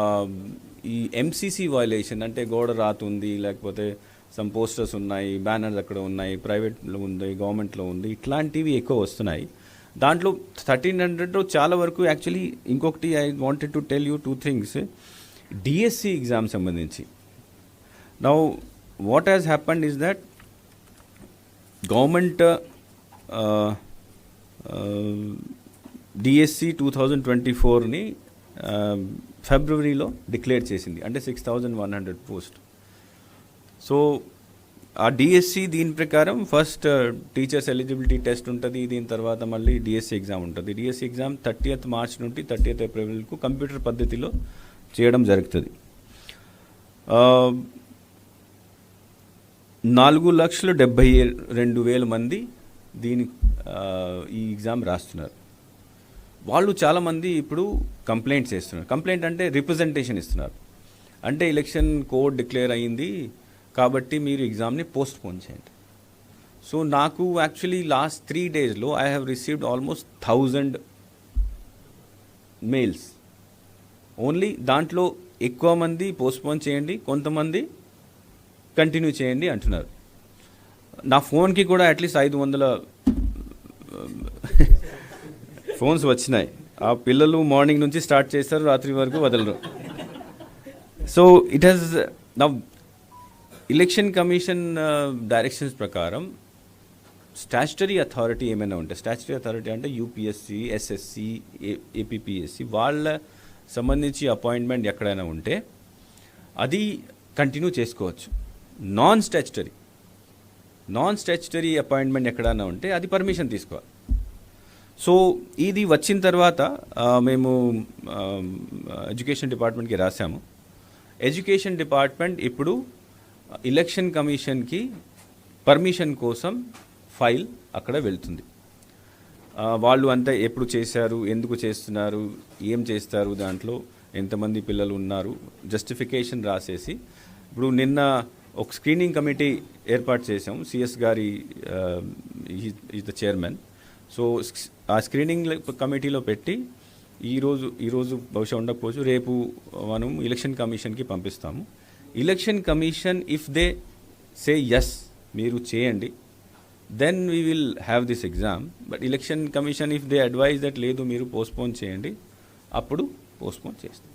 Um, ఈ MCC violation అంటే గోడ రాత ఉంది లేకపోతే సమ్ పోస్టర్స్ ఉన్నాయి బ్యానర్స్ అక్కడ ఉన్నాయి ప్రైవేట్లో ఉంది గవర్నమెంట్లో ఉంది ఇట్లాంటివి ఎక్కువ వస్తున్నాయి. దాంట్లో థర్టీన్ హండ్రెడ్లో చాలా వరకు యాక్చువల్లీ ఇంకొకటి I wanted to tell you two things DSC exam సంబంధించి. Now what has happened is that government DSC two thousand twenty ఫోర్ని ఫిబ్రవరిలో డిక్లేర్ చేసింది. అంటే six thousand one hundred post. So ఆ డిఎస్సి దీని ప్రకారం first uh, teachers eligibility test ఉంటుంది దీని తర్వాత మళ్ళీ డిఎస్సి ఎగ్జామ్ ఉంటుంది. డిఎస్సి ఎగ్జామ్ థర్టీయత్ మార్చ్ నుండి థర్టీయత్ ఏప్రిల్కు కంప్యూటర్ పద్ధతిలో చేయడం జరుగుతుంది. నాలుగు లక్షలు డెబ్బై రెండు వేల మంది దీని ఈ ఎగ్జామ్ రాస్తున్నారు. వాళ్ళు చాలామంది ఇప్పుడు కంప్లైంట్స్ చేస్తున్నారు. కంప్లైంట్ అంటే రిప్రజెంటేషన్ ఇస్తున్నారు. అంటే ఎలక్షన్ కోడ్ డిక్లేర్ అయ్యింది కాబట్టి మీరు ఎగ్జామ్ని పోస్ట్ పోన్ చేయండి. సో నాకు యాక్చువల్లీ లాస్ట్ త్రీ డేస్లో I have received almost thousand mails only దాంట్లో ఎక్కువ మంది పోస్ట్పోన్ చేయండి కొంతమంది కంటిన్యూ చేయండి అంటున్నారు. నా ఫోన్కి కూడా అట్లీస్ట్ ఐదు వందల ఫోన్స్ వచ్చినాయి. ఆ పిల్లలు మార్నింగ్ నుంచి స్టార్ట్ చేస్తారు రాత్రి వరకు వదలరు. సో ఇట్ హ్యాస్ నా ఎలక్షన్ కమిషన్ డైరెక్షన్స్ ప్రకారం స్టాచ్యుటరీ అథారిటీ ఏమైనా ఉంటే స్టాచ్యుటరీ అథారిటీ అంటే యూపీఎస్సి ఎస్ఎస్సి ఏపీపీఎస్సి వాళ్ళ సంబంధించి అపాయింట్మెంట్ ఎక్కడైనా ఉంటే అది కంటిన్యూ చేసుకోవచ్చు. Non statutory non statutory appointment ఎక్కడైనా ఉంటే అది పర్మిషన్ తీసుకోవాలి. సో ఇది వచ్చిన తర్వాత మేము ఎడ్యుకేషన్ డిపార్ట్మెంట్కి రాసాము ఎడ్యుకేషన్ డిపార్ట్మెంట్ ఇప్పుడు ఎలక్షన్ కమిషన్కి పర్మిషన్ కోసం ఫైల్ అక్కడ వెళ్తుంది వాళ్ళు అంతా ఎప్పుడు చేశారు ఎందుకు చేస్తున్నారు ఏం చేస్తారు దాంట్లో ఎంతమంది పిల్లలు ఉన్నారు జస్టిఫికేషన్ రాసేసి ఇప్పుడు నిన్న ఒక స్క్రీనింగ్ కమిటీ ఏర్పాటు చేసాము సిఎస్ గారి ఈజ్ ద చైర్మన్ సో ఆ స్క్రీనింగ్ కమిటీలో పెట్టి ఈరోజు ఈరోజు బహుశా ఉండకపోవచ్చు రేపు మనం ఎలక్షన్ కమిషన్కి పంపిస్తాము. Election commission if they say yes మీరు చేయండి then we will have this exam but election commission if they advise that లేదు మీరు పోస్ట్పోన్ చేయండి అప్పుడు పోస్ట్పోన్ చేస్తాం.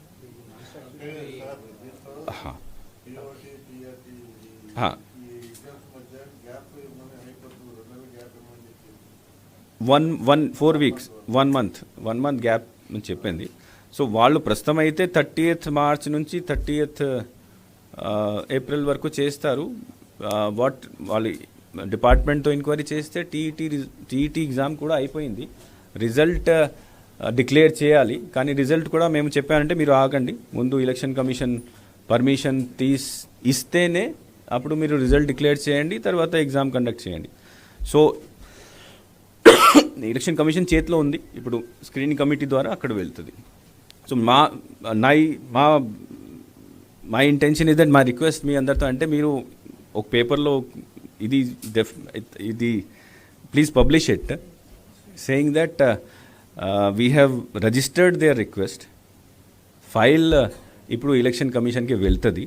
One one four weeks one month one month gap అని చెప్పింది. సో వాళ్ళు ప్రస్తుతం అయితే థర్టీయత్ మార్చ్ నుంచి థర్టీయత్ ఏప్రిల్ వరకు చేస్తారు. వాట్ వాళ్ళు డిపార్ట్మెంట్తో ఎంక్వైరీ చేస్తే టీఈటీ టీఈటీ ఎగ్జామ్ కూడా అయిపోయింది. రిజల్ట్ డిక్లేర్ చేయాలి. కానీ రిజల్ట్ కూడా మేము చెప్పానంటే మీరు ఆగండి. ముందు ఎలక్షన్ కమిషన్ పర్మిషన్ తీస్ ఇస్తేనే అప్పుడు మీరు రిజల్ట్ డిక్లేర్ చేయండి తర్వాత ఎగ్జామ్ కండక్ట్ చేయండి. సో ఎలక్షన్ కమిషన్ చేతిలో ఉంది. ఇప్పుడు స్క్రీనింగ్ కమిటీ ద్వారా అక్కడ వెళ్తుంది. సో మా నై మా మై ఇంటెన్షన్ ఇస్ దట్ మా రిక్వెస్ట్ మీ అందరితో అంటే మీరు ఒక పేపర్లో ఇది డెఫ్ ఇది please publish it saying that we have registered their request file ఇప్పుడు ఎలక్షన్ కమిషన్కి వెళ్తుంది.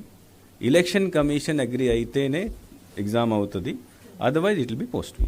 ఎలక్షన్ కమిషన్ అగ్రి అయితేనే ఎగ్జామ్ అవుతుంది. Otherwise it will be post